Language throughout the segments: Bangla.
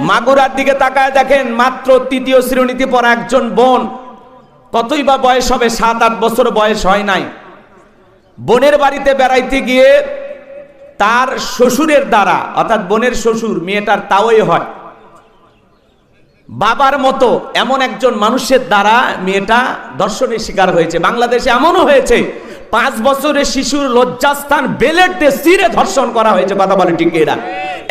মাগুরার দিকে তাকায় দেখেন মাত্র তৃতীয় শ্রেণীতে পড়া একজন বোন। কতই বা বয়স হবে? সাত, আট বছর বয়স হয় নাই। বোনের বাড়িতে বেড়াইতে গিয়ে তার শ্বশুরের দ্বারা, অর্থাৎ বোনের শ্বশুর, মেয়েটার তাওই হয়। বাবার মতো এমন একজন মানুষের দ্বারা মেয়েটা দর্শনের শিকার হয়েছে। বাংলাদেশে এমনও হয়েছে, পাঁচ বছরের শিশুর লজ্জাস্থান বেলেট দিয়ে সিরে ধর্ষণ করা হয়েছে, কথা বলে এরা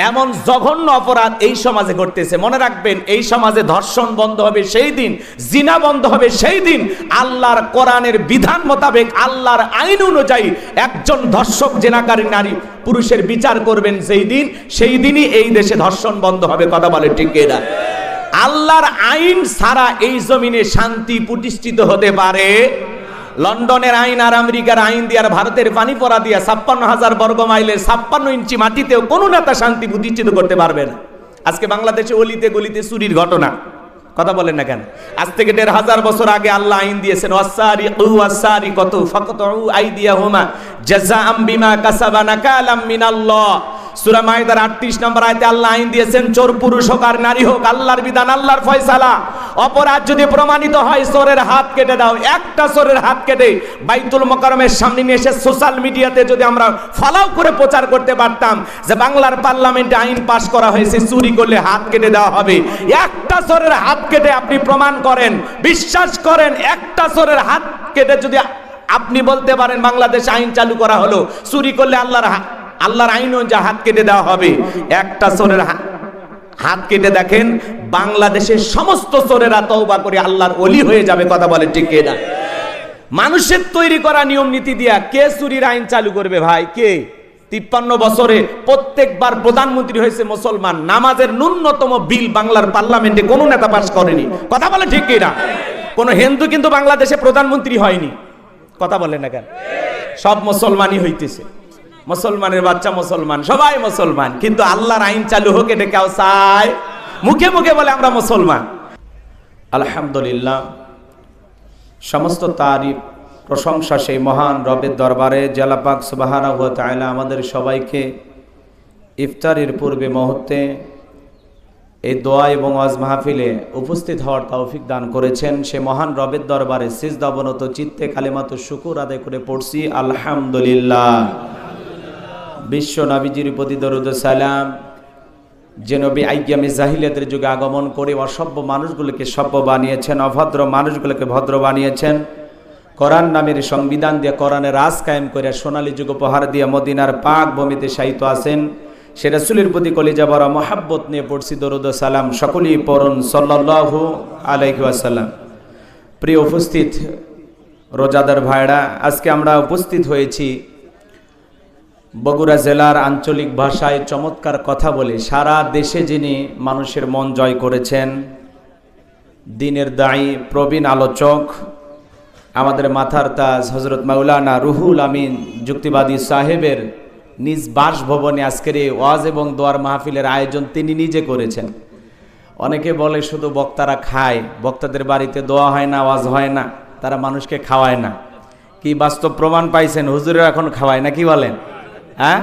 এমন জঘন্য অপরাধ এই সমাজে ঘটতেছে। মনে রাখবেন, এই সমাজে ধর্ষণ বন্ধ হবে সেই দিন, জিনা বন্ধ হবে সেই দিন। আল্লাহর কোরআনের বিধান মোতাবেক, আল্লাহর আইন অনুযায়ী একজন ধর্ষক, জেনাকারী নারী পুরুষের বিচার করবেন সেই দিন, সেই দিনই এই দেশে ধর্ষণ বন্ধ হবে। কথা বলে ঠিক না আল্লাহর আইন ছাড়া এই জমিনে শান্তি প্রতিষ্ঠিত হতে পারে লন্ডনের আইন আর আমেরিকার আইন দিয়ে আর ভারতের পানি পড়া দিয়া ছাপ্পান্ন হাজার বর্গ মাইলে ছাপ্পান্ন ইঞ্চি মাটিতেও কোনো নেতা শান্তি প্রতিষ্ঠিত করতে পারবে না। আজকে বাংলাদেশে অলিতে গলিতে চুরির ঘটনা। কথা বলেন না কেন? আজ থেকে দেড় হাজার বছর আগে আল্লাহ আইন দিয়েছেন ওয়াসারি কু ওয়াসারি কত ফাকত আইদিয়া হুমা জাযাআম বিমা কাসাবা নাকালাম মিনাল্লাহ। সূরা মাইদার 38 নম্বর আয়াতে আল্লাহ আইন দিয়েছেন, চোর, পুরুষ হোক আর নারী হোক, আল্লাহর বিধান, আল্লাহর ফয়সালা। অপরাধ যদি প্রমাণিত হয়, চোরের হাত কেটে দাও, একটা চোরের হাত কেটে বাইতুল মোকারমের সামনে নিয়ে এসে সোশ্যাল মিডিয়াতে যদি আমরা ফলাও করে প্রচার করতে পারতাম যে বাংলার পার্লামেন্টে আইন পাশ করা হয়েছে, চুরি করলে হাত কেটে দেওয়া হবে। একটা চোরের হাত কেটে আপনি প্রমাণ করেন, বিশ্বাস করেন, একটা চোরের হাত কেটে যদি আপনি বলতে পারেন বাংলাদেশ আইন চালু করা হলো, চুরি করলে আল্লাহর হা- আল্লাহর আইনও যা হাত কেটে দেওয়া হবে। একটা চোরের হাত কেটে দেখেন, বাংলাদেশের সমস্ত চোরেরা তওবা করে আল্লাহর অলি হয়ে যাবে, কথা বলে ঠিক না? মানুষের তৈরি করা নিয়ম নীতি দিয়া কে চুরির আইন চালু করবে ভাই? কে? তিপ্পান্ন বছরে প্রত্যেকবার প্রধানমন্ত্রী হয়েছে মুসলমান। নামাজের ন্যূনতম বিল বাংলার পার্লামেন্টে কোনো নেতা পাস করেনি। কথা বলে ঠিক না? কোনো হিন্দু কিন্তু বাংলাদেশে প্রধানমন্ত্রী হয়নি। কথা বলে না কেন? সব মুসলমানই হইতেছে। মুসলমানের বাচ্চা মুসলমান, সবাই মুসলমান। কিন্তু আল্লাহর আইন চালু হোক, এটা কেউ চায়। মুখে মুখে বলে আমরা মুসলমান। আলহামদুলিল্লাহ, সমস্ত তারিফ, প্রশংসা সেই মহান রবের দরবারে জেলাপাক সুবাহানা হুয়া তাইলা আমাদের সবাইকে ইফতারের পূর্বে মুহূর্তে এই দোয়া এবং ওয়াজ মাহফিলে উপস্থিত হওয়ার তৌফিক দান করেছেন সে মহান রবের দরবারে সিজ দবনত চিত্তে কালেমাত শুকুর আদায় করে পড়ছি, আলহামদুলিল্লাহ। বিশ্ব নবীজির প্রতি দরুদ সালাম। যে নবী আইয়ামে জাহিলিয়াতের যুগে আগমন করে অসভ্য মানুষগুলোকে সভ্য বানিয়েছেন, অভদ্র মানুষগুলোকে ভদ্র বানিয়েছেন। কোরআন নামের সংবিধান দিয়ে কোরআনের রাজ কায়েম করে সোনালী যুগ উপহার দিয়ে মদিনার পাক ভূমিতে সাহিত্য আছেন। সে রাসূলের প্রতি কলিজা বড় মহাব্বত নিয়ে পড়ছি দরুদ সালাম সকলেই পড়ুন সাল্লাল্লাহু আলাইহি ওয়াসাল্লাম। প্রিয় উপস্থিত রোজাদার ভাইরা, আজকে আমরা উপস্থিত হয়েছি বগুড়া জেলার আঞ্চলিক ভাষায় চমৎকার কথা বলে সারা দেশে যিনি মানুষের মন জয় করেছেন, দিনের দায়ী প্রবীণ আলোচক, আমাদের মাথার তাজ হজরত মাওলানা রুহুল আমিন যুক্তিবাদী সাহেবের নিজ বাসভবনে আজকের এই ওয়াজ এবং দোয়ার মাহফিলের আয়োজন তিনি নিজে করেছেন। অনেকে বলে শুধু বক্তারা খায়, বক্তাদের বাড়িতে দোয়া হয় না, ওয়াজ হয় না, তারা মানুষকে খাওয়ায় না। কি বাস্তব প্রমাণ পাইছেন? হুজুরের এখন খাওয়ায় না, কি বলেন? হ্যাঁ?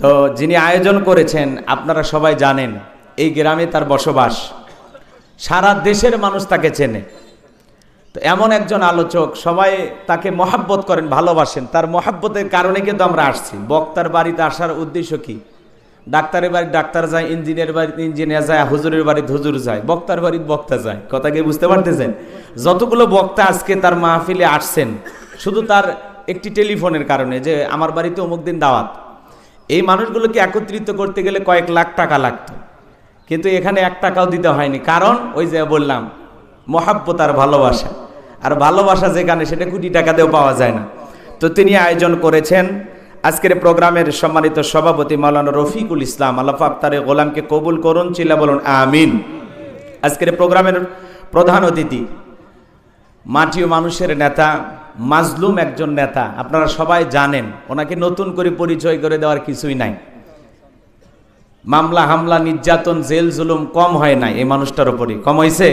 তো যিনি আয়োজন করেছেন, আপনারা সবাই জানেন, এই গ্রামে তার বসবাস। সারা দেশের মানুষ তাকে চেনে। তো এমন একজন আলোচক, সবাই তাকে মহাব্বত করেন, ভালোবাসেন। তার মহাব্বতের কারণে কিন্তু আমরা আসছি। বক্তার বাড়িতে আসার উদ্দেশ্য কি? ডাক্তারের বাড়ি ডাক্তার যায় ইঞ্জিনিয়ার বাড়িতে ইঞ্জিনিয়ার যায়, হুজুরের বাড়িতে হুজুর যায়, বক্তার বাড়িতে বক্তা যায়। কথা কি বুঝতে পারতেছেন? যতগুলো বক্তা আজকে তার মাহফিলে আসছেন, শুধু তার একটি টেলিফোনের কারণে যে আমার বাড়িতে অমুক দিন দাওয়াত। এই মানুষগুলোকে একত্রিত করতে গেলে কয়েক লাখ টাকা লাগতো। কিন্তু এখানে এক টাকাও দিতে হয়নি। কারণ ওই যে বললাম, মহাব্বত আর ভালোবাসা। আর ভালোবাসা যেখানে, সেটা কোটি টাকা দিয়েও পাওয়া যায় না। তো তিনি আয়োজন করেছেন আজকের প্রোগ্রামের সম্মানিত সভাপতি মাওলানা রফিকুল ইসলাম। আল্লাহ আক্তারে গোলামকে কবুল করুন, চিল্লা বলুন, আমিন। আজকের প্রোগ্রামের প্রধান অতিথি মাটি ও মানুষের নেতা, মাজলুম একজন নেতা, আপনারা সবাই জানেন, ওনাকে নতুন করে পরিচয় করে দেওয়ার কিছুই নাই। মামলা হামলা, নির্যাতন, জেল, জুলুম কম হয় নাই এই মানুষটার উপরই। কম হয়েছে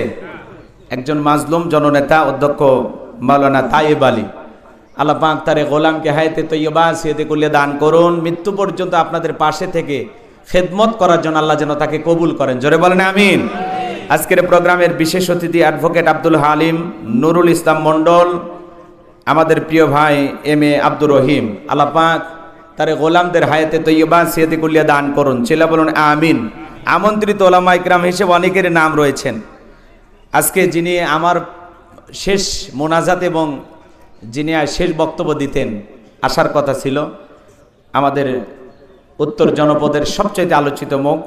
একজন মাজলুম জননেতা, অধ্যক্ষ মাওলানা তাইব আলী। আল্লাহ পাক তারে গোলামকে হায়তে তৈবা সিয়েতে করলে দান করুন। মৃত্যু পর্যন্ত আপনাদের পাশে থেকে খেদমত করার জন্য আল্লাহ যেন তাকে কবুল করেন। জোরে বলেন, আমিন। আজকের প্রোগ্রামের বিশেষ অতিথি অ্যাডভোকেট আব্দুল হালিম নুরুল ইসলাম মণ্ডল, আমাদের প্রিয় ভাই এম এ আব্দুর রহিম। আলাপাক তার গোলামদের হায়াতে তৈবা সিয়াতি কুলিয়া দান করুন। ছেলে বলুন, আমিন। আমন্ত্রিত ওলামা ইকরাম হিসেবে অনেকের নাম রয়েছেন। আজকে যিনি আমার শেষ মোনাজাত এবং যিনি শেষ বক্তব্য দিতেন, আসার কথা ছিল আমাদের উত্তর জনপদের সবচেয়ে আলোচিত মুখ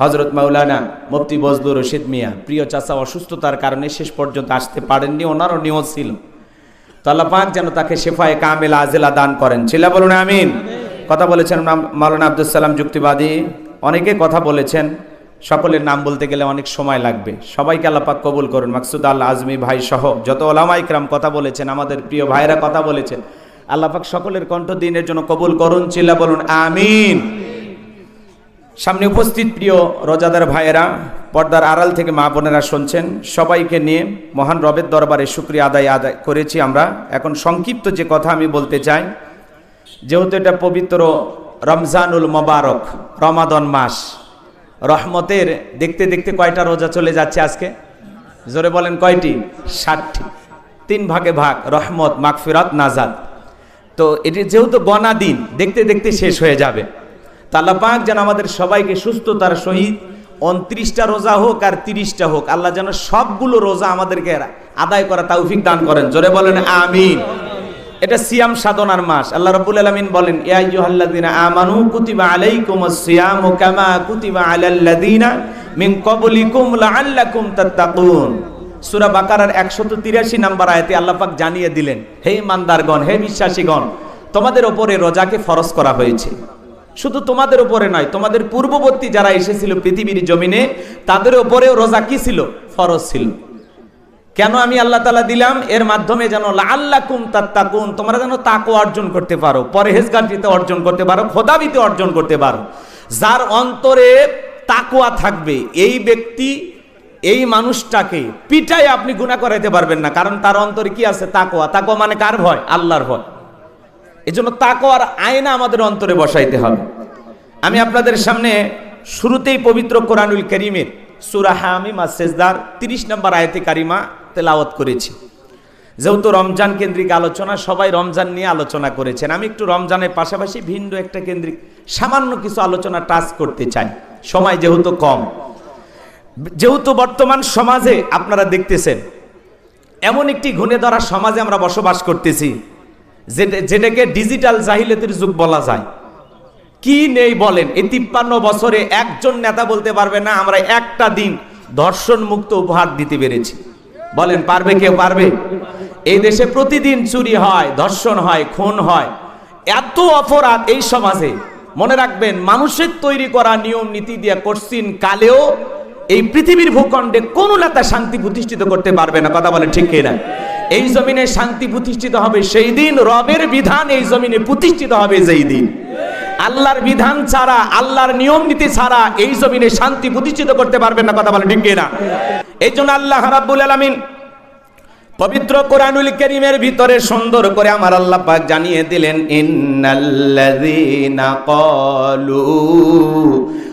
হজরত মাওলানা মুফতি বজলুর রশিদ মিয়া, প্রিয় চাচা, অসুস্থতার কারণে শেষ পর্যন্ত আসতে পারেননি, ওনারও নিয়ত ছিল। পাক যেন তাকে শেফায় কামেল আজেলা দান করেন। ছিলা বলুন, আমিন। কথা বলেছেন মাওলানা আব্দুল সালাম যুক্তিবাদী। অনেকে কথা বলেছেন, সকলের নাম বলতে গেলে অনেক সময় লাগবে। সবাইকে আল্লাহ পাক কবুল করুন। মাকসুদ আল্লাহ আজমি ভাই সহ যত ওলামাইকরাম কথা বলেছেন, আমাদের প্রিয় ভাইরা কথা বলেছেন, আল্লাহ পাক সকলের কণ্ঠ দিনের জন্য কবুল করুন। চিল্লা বলুন, আমিন। সামনে উপস্থিত প্রিয় রোজাদার ভাইয়েরা, পর্দার আড়াল থেকে মা বোনেরা শুনছেন, সবাইকে নিয়ে মহান রবের দরবারে শুক্রিয়া আদায় আদায় করেছি আমরা। এখন সংক্ষিপ্ত যে কথা আমি বলতে চাই, যেহেতু এটা পবিত্র রমজানুল মোবারক, রমাদন মাস, রহমতের দেখতে দেখতে কয়টা রোজা চলে যাচ্ছে আজকে? জোরে বলেন কয়টি? ষাটটি। তিন ভাগে ভাগ, রহমত, মাগফিরাত নাজাদ তো এটি যেহেতু গনা দিন দেখতে দেখতে শেষ হয়ে যাবে। তাল্লা পাক যেন আমাদের সবাইকে সুস্থতার সহিত উনত্রিশটা রোজা হোক আর তিরিশটা হোক, আল্লাহ যেন সবগুলো রোজা আমাদেরকে আদায় করা তৌফিক দান করেন। জোরে বলেন, আমিন। এটা সিয়াম সাধনার মাস। আল্লাহ রাব্বুল আলামিন বলেন, ইয়া আইয়ুহাল্লাযিনা আমানু কুতিবা আলাইকুমুস সিয়ামু কামা কুতিবা আলাল্লাযিনা মিন ক্বাবলিকুম লাআল্লাকুম তাত্তাকুন। সূরা বাকারার 183 নম্বর আয়াতে আল্লাহ পাক জানিয়ে দিলেন, হে ইমানদারগণ, হে বিশ্বাসীগণ, তোমাদের উপরে রোজাকে ফরজ করা হয়েছে। শুধু তোমাদের উপরে নয়, তোমাদের পূর্ববর্তী যারা এসেছিল পৃথিবীর জমিনে, তাদের উপরেও রোজা কি ছিল? ফরজ ছিল। কেন আমি আল্লাহ তালা দিলাম? এর মাধ্যমে যেন আল্লাকুম তাত্তাকুন, তোমরা যেন তাকো অর্জন করতে পারো, পরহেজগারিতে অর্জন করতে পারো, খোদাবিতে অর্জন করতে পারো। যার অন্তরে তাকুয়া থাকবে, এই ব্যক্তি, এই মানুষটাকে পিটাই আপনি গুণা করাইতে পারবেন না, কারণ তার অন্তরে কি আছে? তাকোয়া তাকোয়া মানে কার ভয়? আল্লাহর ভয়। এই জন্য তাকোয়ার আয়না আমাদের অন্তরে বসাইতে হবে। আমি আপনাদের সামনে শুরুতেই পবিত্র কোরআনুল করিমের সুরা হামিমা সেজদার তিরিশ নম্বর আয়তে কারিমা তেলাওয়াত করেছি। যেহেতু রমজান কেন্দ্রিক আলোচনা, সবাই রমজান নিয়ে আলোচনা করেছেন। আমি একটু রমজানের পাশাপাশি ভিন্ন একটা কেন্দ্রিক, সামান্য কিছু আলোচনা টাচ করতে চাই। সময় যেহেতু কম। যেহেতু বর্তমান সমাজে আপনারা দেখতেছেন, এমন একটি ঘুণে ধরা সমাজে আমরা বসবাস করতেছি। যেটাকে ডিজিটাল জাহিলিয়াতের যুগ বলা যায়। কি নেই বলেন, এই তিপ্পান্ন বছরে একজন নেতা বলতে পারবে না, আমরা একটা দিন ধর্ষণ মুক্ত উপহার দিতে পেরেছি। বলেন, পারবে কেউ, পারবে? এই দেশে প্রতিদিন চুরি হয়, ধর্ষণ হয়, খুন হয়। এত অপরাধ এই সমাজে। মনে রাখবেন, মানুষের তৈরি করা নিয়ম, নীতি দিয়ে করছিন কালেও এই পৃথিবীর ভূখণ্ডে কোন নেতা শান্তি প্রতিষ্ঠিত করতে পারবে না। কথা বলে ঠিক না এই জমিনে শান্তি প্রতিষ্ঠিত হবে, সেই দিন রবের বিধান এই জমিনে প্রতিষ্ঠিত হবে, যেই দিন। আল্লাহর বিধান ছাড়া, আল্লাহর নিয়ম নীতি ছাড়া এই জমিনে শান্তি প্রতিষ্ঠিত করতে পারবেন না, কথা বলে ঠিক না এই জন্য আল্লাহ রাব্বুল আলামিন পবিত্র কোরআনুল করিমের ভিতরে সুন্দর করে আমার আল্লাহ পাক জানিয়ে দিলেন, ইন্নাল্লাযীনা ক্বালু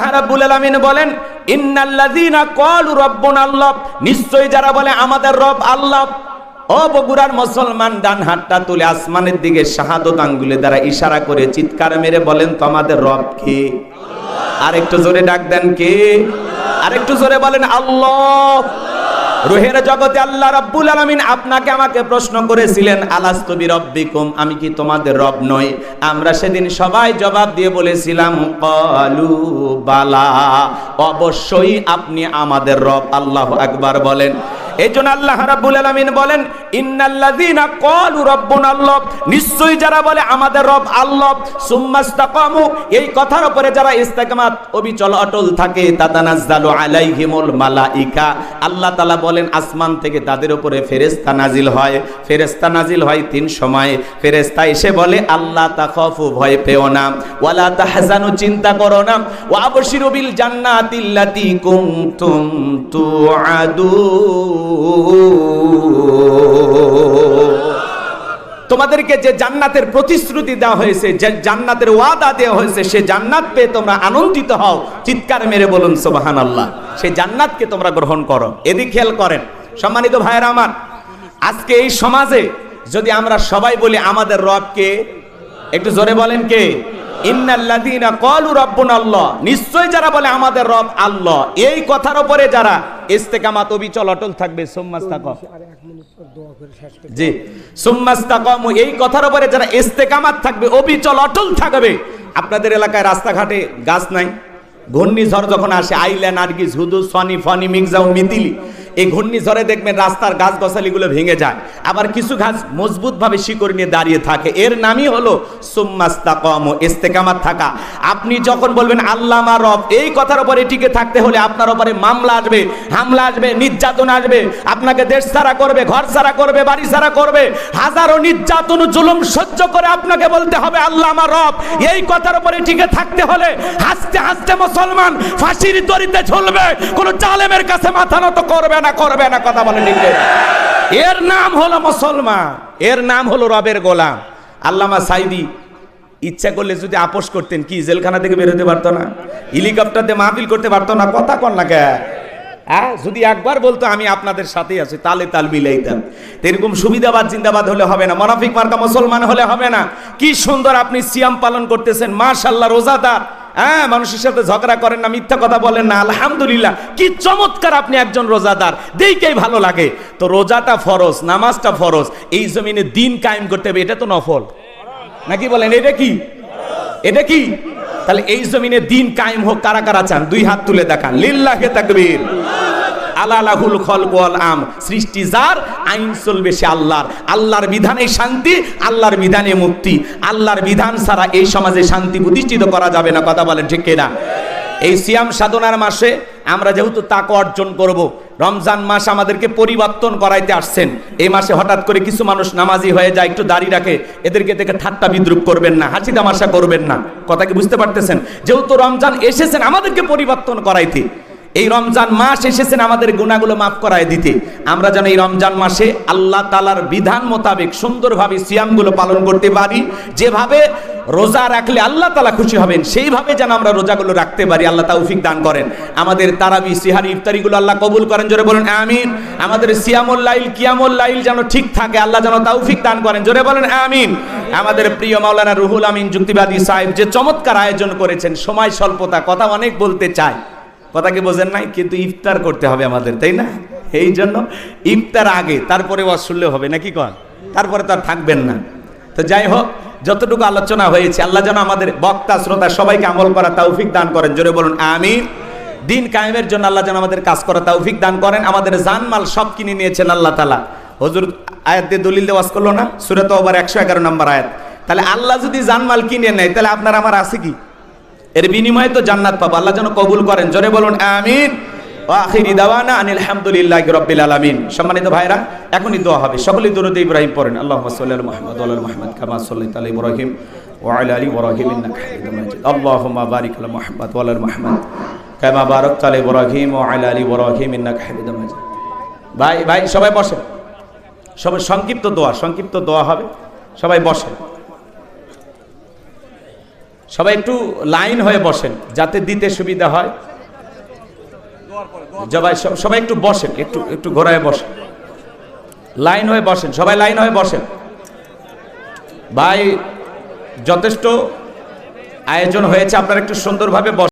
আল্লাহ রাব্বুল আলামিন বলেন ক্বালু রাব্বুনা আল্লাহ। যারা বলে, আমাদের রব আল্লাহ। ও বগুড়ার মুসলমান ডান হাতটা তুলে আসমানের দিকে শাহাদত আঙ্গুলে দ্বারা ইশারা করে চিৎকার মেরে বলেন তো আমাদের রব কে? আর একটু জোরে ডাক দেন, কে? আর একটু জোরে বলেন, আল্লাহ। রুহের জগতে আল্লাহ রাব্বুল আলামিন আপনাকে আমাকে প্রশ্ন করেছিলেন আলাস্তু বিরব্বিকুম আমি কি তোমাদের রব নই? আমরা সেদিন সবাই জবাব দিয়ে বলেছিলাম ক্বালু বালা। অবশ্যই আপনি আমাদের রব, আল্লাহ আকবার বলেন। এই জন্য আল্লাহ রাব্বুল আলামিন বলেন ইন্নাল্লাযীনা ক্বালু রাব্বুনা আল্লাহ। নিশ্চয়ই যারা বলে আমাদের রব এই কথার যারা অবিচল অটল থাকে আল্লাহ বলেন, আসমান থেকে তাদের উপরে ফেরেশতা নাজিল হয়। ফেরেশতা নাজিল হয় তিন সময়। ফেরেশতা এসে বলে, আল্লাহ তাখাফু ভয় পেও না, ওয়ালা তাহজানু চিন্তা করো না, ওয়া আবশিরু বিল জান্নাতিল্লাতী কুনতুম তুআদুন। তোমাদেরকে যে জান্নাতের প্রতিশ্রুতি দেওয়া হয়েছে, যে জান্নাতের ওয়াদা দেওয়া হয়েছে, সে জান্নাত পেয়ে তোমরা আনন্দিত হও। চিৎকার মেরে বলুন সুবাহান আল্লাহ সেই জান্নাতকে তোমরা গ্রহণ করো। এদিক খেয়াল করেন। সম্মানিত ভাইয়েরা আমার, আজকে এই সমাজে যদি আমরা সবাই বলি আমাদের রবকে, একটু জোরে বলেন কে? নিশ্চয় যারা বলে আমাদের রব আল্লাহ, এই কথার উপরে যারা ইস্তেকামাত অবিচল অটল থাকবে সুম্মাস্তাকাম জি। সুম্মাস্তাকাম, এই কথার উপরে যারা ইস্তেকামাত থাকবে, অবিচল, অটল থাকবে, আপনাদের এলাকায় রাস্তাঘাটে গাছ নাই। ঘূর্ণিঝড় যখন আসে, আইল্যান্ড আর কি হুদু সনি ফনি মিগজাউ মিতিলি। এই ঘূর্ণিঝড়ে দেখবেন রাস্তার গাছ গছালিগুলো ভেঙে যায়। আবার কিছু গাছ মজবুতভাবে শিকড় নিয়ে দাঁড়িয়ে থাকে। এর নামই হলো সুম্মাস্তাকাম, ইস্তেকামাত থাকা। আপনি যখন বলবেন, আল্লাহ রব, এই কথার উপরে টিকে থাকতে হলে আপনার উপরে মামলা আসবে, হামলা আসবে, নির্যাতন আসবে। আপনাকে দেশ ছাড়া করবে, ঘর ছাড়া করবে, বাড়ি ছাড়া করবে। হাজারো নির্যাতন, জুলুম সহ্য করে আপনাকে বলতে হবে, আল্লাহ আমার রব, এই কথার উপরে টিকে থাকতে হলে হাসতে হাসতে মুসলমান ফাঁসির দড়িতে ঝুলবে। কোন জালেমের কাছে মাথা নত করবে না। করবে না কথা বলে ঠিক এর নাম হলো মুসলমান, এর নাম হলো রবের গোলাম। আল্লামা সাইদি, ইচ্ছা করলে যদি আপোষ করতেন, কি জেলখানা থেকে বেরোতে পারতো না? হেলিকপ্টারতে মাহফিল করতে পারতো না? কথা কর না কে? হ্যাঁ যদি একবার বলতো, আমি আপনাদের সাথেই আছি, তালে তাল মিলাইতাম। এরকম সুবিধাবাদ, জিন্দাবাদ হলে হবে না। মনাফিক মার্কা মুসলমান হলে হবে না। কি সুন্দর আপনি সিয়াম পালন করতেছেন। মাশাল্লাহ রোজাদার। হ্যাঁ মানুষের সাথে ঝগড়া করেন না, মিথ্যা কথা বলেন না, আলহামদুলিল্লাহ। কি চমৎকার আপনি একজন রোজাদার, দেখেই ভালো লাগে। তো রোজাটা ফরজ, নামাজটা ফরজ, এই জমিনে দিন কায়েম করতে হবে, এটা তো নফল। নাকি বলেন, এটা কি? এটা কি? তাহলে এই জমিনে দিন কায়েম হোক, কারা কারা চান? দুই হাত তুলে দেখান। লিল্লাহে তাকবীর। আলালাহুল খলক ওয়াল আম সৃষ্টি যার, আইন চলবে সে আল্লাহর। আল্লাহর বিধানে শান্তি, আল্লাহর বিধানে মুক্তি। আল্লাহর বিধান ছাড়া এই সমাজে শান্তি প্রতিষ্ঠিত করা যাবে না, কথা বলেন ঠিক কিনা? এই সিয়াম সাধনার মাসে আমরা যেহেতু তাকে অর্জন করব, রমজান মাস আমাদেরকে পরিবর্তন করাইতে আসছেন। এই মাসে হঠাৎ করে কিছু মানুষ নামাজি হয়ে যায়, একটু দাঁড়িয়ে রাখে, এদেরকে দেখে ঠাট্টা বিদ্রুপ করবেন না, হাসি তামাশা করবেন না। কথা কি বুঝতে পারতেছেন? যেহেতু রমজান এসেছেন, আমাদেরকে পরিবর্তন করাইতে। এই রমজান মাস এসেছেন আমাদের গুণাগুলো মাফ করায় দিতে। আমরা যেন এই রমজান মাসে আল্লাহ তালার বিধান মোতাবেক সুন্দরভাবে সিয়ামগুলো পালন করতে পারি। যেভাবে রোজা রাখলে আল্লাহ তালা খুশি হবেন, সেইভাবে যেন আমরা রোজাগুলো রাখতে পারি। আল্লাহ তৌফিক দান করেন। আমাদের তারাবি, সিহারি, ইফতারিগুলো আল্লাহ কবুল করেন। জোরে বলেন, আমিন। আমাদের সিয়ামুল লাইল, কিয়ামুল লাইল যেন ঠিক থাকে, আল্লাহ যেন তৌফিক দান করেন। জোরে বলেন, আমিন। আমাদের প্রিয় মাওলানা রুহুল আমিন, যুক্তিবাদী সাহেব যে চমৎকার আয়োজন করেছেন, সময় স্বল্পতা, কথা অনেক বলতে চায়। কথা কি বোঝেন নাই? কিন্তু ইফতার করতে হবে আমাদের, তাই না? এই জন্য ইফতার আগে, তারপরে ওয়াজ শুনলে হবে, নাকি কন? তারপরে তো আর থাকবেন না। তো যাই হোক, যতটুকু আলোচনা হয়েছে, আল্লাহ যেন আমাদের বক্তা, শ্রোতা সবাইকে আমল করা তৌফিক দান করেন। জোরে বলুন আমি দিন কায়েমের জন্য আল্লাহ যেন আমাদের কাজ করা তৌফিক দান করেন। আমাদের জানমাল সব কিনে নিয়েছেন আল্লাহ তালা হজুর, আয়াত দিয়ে দলিল দেওয়াজ করল না? সুরাত ওবার একশো এগারো নম্বর আয়াত। তাহলে আল্লাহ যদি জানমাল কিনে নেয়, তাহলে আপনার আমার আছে কি? এর বিনিময়ে তো জান্নাত পাবো। আল্লাহ যেন কবুল করেন। জোরে বলুন, আমিন। আখিরি দাওয়ানা আনিল হামদুলিল্লাহ রব্বিল আলামিন। সম্মানিত ভাইরা এখনই দোয়া হবে। সকলেই দরুদ ইব্রাহিম পড়েন। আল্লাহুম্মা সাল্লি আলা মুহাম্মদ ওয়া আলা মুহাম্মদ কামা সাল্লাইতা আলা ইব্রাহিম ওয়া আলা আলি ইব্রাহিম, ইন্নাকা হামিদুম মাজিদ। আল্লাহুম্মা বারিক আলা মুহাম্মদ ওয়া আলা মুহাম্মদ কামা বারাকতা আলা ইব্রাহিম ওয়া আলা আলি ইব্রাহিম, ইন্নাকা হামিদুম মাজিদ। ভাই ভাই, সবাই বসেন। সবাই, সংক্ষিপ্ত দোয়া সংক্ষিপ্ত দোয়া হবে। সবাই বসেন। সবাই একটু লাইন হয়ে বসেন, যাতে দিতে সুবিধা হয়। জবাই সবাই একটু বসেন, একটু একটু ঘোরায় বসেন। লাইন হয়ে বসেন, সবাই লাইন হয়ে বসেন। ভাই, যথেষ্ট আয়োজন হয়েছে, আপনারা একটু সুন্দরভাবে বসেন